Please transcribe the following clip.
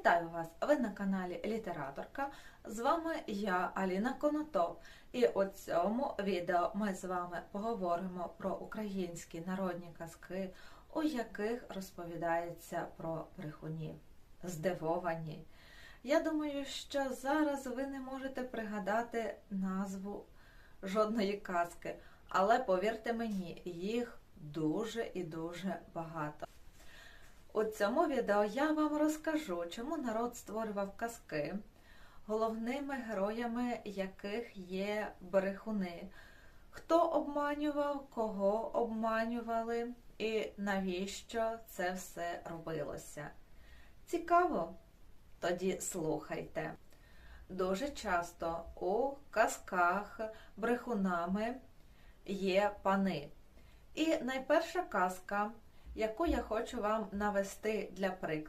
Вітаю вас! Ви на каналі Літераторка. З вами я, Аліна Конотов. І у цьому відео ми з вами поговоримо про українські народні казки, у яких розповідається про брехунів. Здивовані. Я думаю, що зараз ви не можете пригадати назву жодної казки, але повірте мені, їх дуже і дуже багато. У цьому відео я вам розкажу, чому народ створював казки, головними героями яких є брехуни, хто обманював, кого обманювали і навіщо це все робилося. Цікаво? Тоді слухайте. Дуже часто у казках брехунами є пани. І найперша казка, яку я хочу вам навести для прикладу.